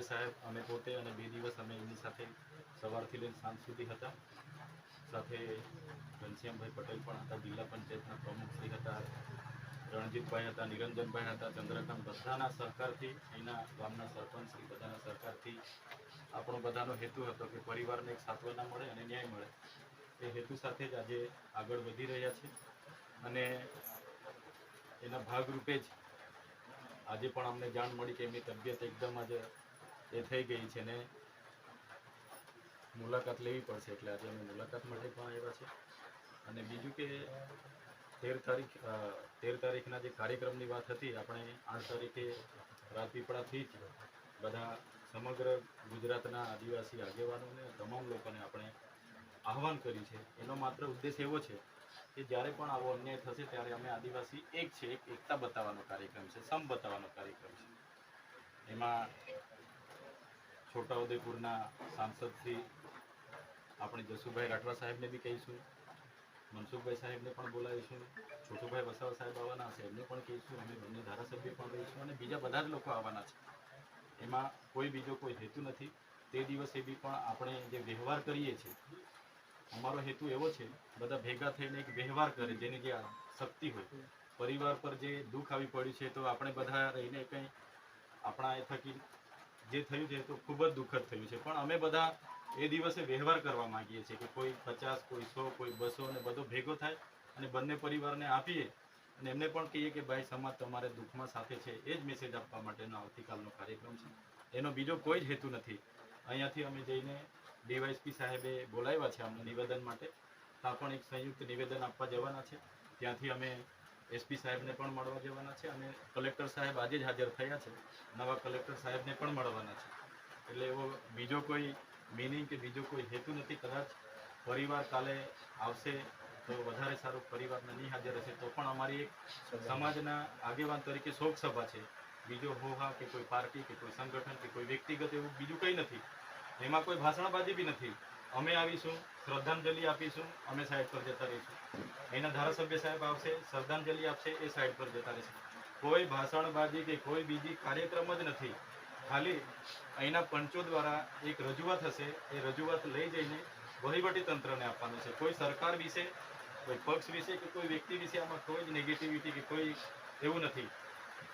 આરોગ્ય સાહેબ, અમે પોતે અને બે દિવસ અમે એમની સાથે સવારથી લઈને સાંજ સુધી હતા. સાથે ઘનશ્યામભાઈ પટેલ પણ હતા, જિલ્લા પંચાયતના પ્રમુખ હતા, રણજીતભાઈ હતા, નિરંજનભાઈ હતા, ચંદ્રકાંત બધાના સહકારથી અહીંના ગામના સરપંચ બધાના સહકારથી આપણો બધાનો હેતુ હતો કે પરિવારને એક સાંત્વના મળે અને ન્યાય મળે. એ હેતુ સાથે જ આજે આગળ વધી રહ્યા છે અને એના ભાગરૂપે જ આજે પણ અમને જાણ મળી કે એમની તબિયત એકદમ આજે એ થઈ ગઈ છે ને મુલાકાત લેવી પડશે એટલે આજે અમે મુલાકાત માટે પણ આવ્યા છે અને બીજું કે તેર તારીખ તેર તારીખના જે કાર્યક્રમની વાત હતી, આપણે આઠ તારીખે રાજપીપળાથી જ બધા સમગ્ર ગુજરાતના આદિવાસી આગેવાનોને તમામ લોકોને આપણે આહવાન કર્યું છે. એનો માત્ર ઉદ્દેશ એવો છે કે જ્યારે પણ આવો અન્યાય થશે ત્યારે અમે આદિવાસી એક છે, એક એકતા બતાવવાનો કાર્યક્રમ છે સમ બતાવવાનો કાર્યક્રમ છે. એમાં છોટાઉદેપુરના સાંસદ શ્રી આપણે જસુભાઈ રાઠવા સાહેબને બી કહીશું. મનસુખભાઈ સાહેબને પણ બોલાવીશું. છોટુભાઈ વસાવા સાહેબ આવવાના છે, એમને પણ કહીશું. અમે બંને ધારાસભ્ય પણ રહીશું અને બીજા બધા જ લોકો આવવાના છે. એમાં કોઈ બીજો કોઈ હેતુ નથી. તે દિવસે બી પણ આપણે જે વ્યવહાર કરીએ છીએ, અમારો હેતુ એવો છે, બધા ભેગા થઈને એક વ્યવહાર કરે, જેની જે શક્તિ હોય. પરિવાર પર જે દુઃખ આવી પડ્યું છે, તો આપણે બધા રહીને કંઈ આપણા એ થકી જે થયું છે તો ખૂબ જ દુઃખદ થયું છે. પણ અમે બધા એ દિવસે વ્યવહાર કરવા માંગીએ છીએ કે કોઈ પચાસ, કોઈ સો, કોઈ બસો અને બધો ભેગો થાય અને બંને પરિવારને આપીએ અને એમને પણ કહીએ કે ભાઈ સમાજ તમારે દુઃખમાં સાથે છે, એ જ મેસેજ આપવા માટેનો આવતીકાલનો કાર્યક્રમ છે. એનો બીજો કોઈ જ હેતુ નથી. અહીંયાથી અમે જઈને ડીવાયસપી સાહેબે બોલાવ્યા છે અમને નિવેદન માટે. ત્યાં પણ એક સંયુક્ત નિવેદન આપવા જવાના છે. ત્યાંથી અમે એસપી સાહેબને પણ મળવા જવાના છે અને કલેક્ટર સાહેબ આજે જ હાજર થયા છે. નવા કલેક્ટર સાહેબને પણ મળવાના છે. એટલે એવો બીજો કોઈ મિનિંગ કે બીજો કોઈ હેતુ નથી, કદાચ પરિવાર કાલે આવશે તો વધારે સારું પરિવારના નહીં હાજર હશે તો પણ અમારી એક સમાજના આગેવાન તરીકે શોક સભા છે. બીજો હોહા કે કોઈ પાર્ટી કે કોઈ સંગઠન કે કોઈ વ્યક્તિગત એવું બીજું કંઈ નથી. એમાં કોઈ ભાષણબાજી બી નથી. અમે આવીશું, શ્રદ્ધાંજલિ આપીશું, અમે સાહેબ પર જતા રહીશું. એના ધારાસભ્ય સાહેબ આવશે, શ્રદ્ધાંજલિ આપશે એ સાઈડ પર જતા રહેશે. કોઈ ભાષણબાજી કે કોઈ બીજી કાર્યક્રમ જ નથી. ખાલી અહીંના પંચો દ્વારા એક રજૂઆત હશે, એ રજૂઆત લઈ જઈને વહીવટી આપવાનું છે. કોઈ સરકાર વિશે, કોઈ પક્ષ વિશે કે કોઈ વ્યક્તિ વિશે આમાં કોઈ જ નેગેટિવિટી કે કોઈ એવું નથી.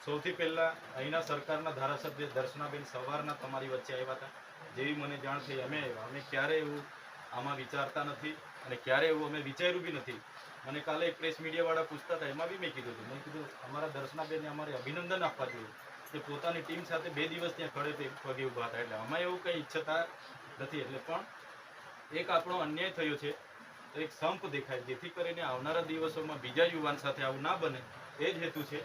સૌથી પહેલા અહીંના સરકારના ધારાસભ્ય દર્શનાબેન સવારના તમારી વચ્ચે આવ્યા હતા. જેવી મને જાણ થઈ, અમે આવ્યા અમે ક્યારે એવું આમાં વિચારતા નથી અને ક્યારે એવું અમે વિચાર્યું બી નથી. મને કાલે પ્રેસ મીડિયાવાળા પૂછતા હતા, એમાં બી મેં કીધું હતું. મેં કીધું, અમારા દર્શનાબેનને અમારે અભિનંદન આપવા જોઈએ કે પોતાની ટીમ સાથે બે દિવસ ત્યાં ખડે પગે ઊભા હતા એટલે અમે એવું કંઈ ઈચ્છતા નથી. એટલે પણ એક આપણો અન્યાય થયો છે એક સંપ દેખાય, જેથી કરીને આવનારા દિવસોમાં બીજા યુવાન સાથે આવું ના બને. એ જ હેતુ છે.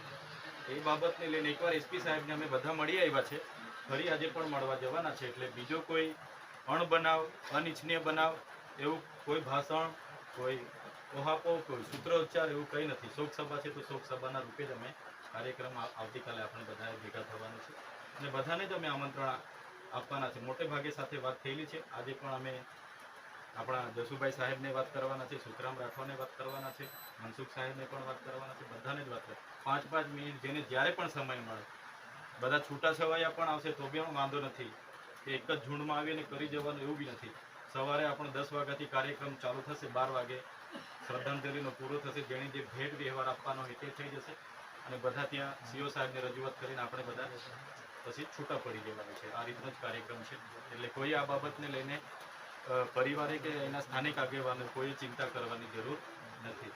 એ બાબતને લઈને એકવાર એસપી સાહેબને અમે બધા મળી આવ્યા છે. ફરી આજે પણ મળવા જવાના છે. એટલે બીજો કોઈ અણબનાવ, અનિચ્છનીય બનાવ, એવું કોઈ ભાષણ, કોઈ ઓહાપો કોઈ સૂત્રોચ્ચાર એવું કંઈ નથી. શોક સભા છે તો શોક સભાના રૂપે જ અમે કાર્યક્રમ આવતીકાલે આપણે બધાએ ભેગા થવાનું છે. અને બધાને જ અમે આમંત્રણ આપવાના છે. મોટે ભાગે સાથે વાત થયેલી છે. આજે પણ અમે આપણા જસુભાઈ સાહેબને વાત કરવાના છે, સુખરામ રાઠવાને વાત કરવાના છે, મનસુખ સાહેબને પણ વાત કરવાના છે, બધાને જ વાત કર પાંચ પાંચ મિનિટ જેને જ્યારે પણ સમય મળે. બધા છૂટા છવાયા પણ આવશે તો બી વાંધો નથી. એક જ ઝુંડમાં આવીને કરી જવાનું એવું બી નથી. સવારે આપણો દસ વાગ્યાથી કાર્યક્રમ ચાલુ થશે, બાર વાગે. શ્રદ્ધાંજલિનો પૂરો થશે, જેની જે ભેટ વ્યવહાર આપવાનો હોય તે થઈ જશે. અને બધા ત્યાં સીઓ સાહેબને રજૂઆત કરીને આપણે બધા પછી છૂટા પડી જવાનું છે. આ રીતનો જ કાર્યક્રમ છે. એટલે કોઈ આ બાબતને લઈને પરિવારે કે એના સ્થાનિક આગેવાનો કોઈ ચિંતા કરવાની જરૂર નથી.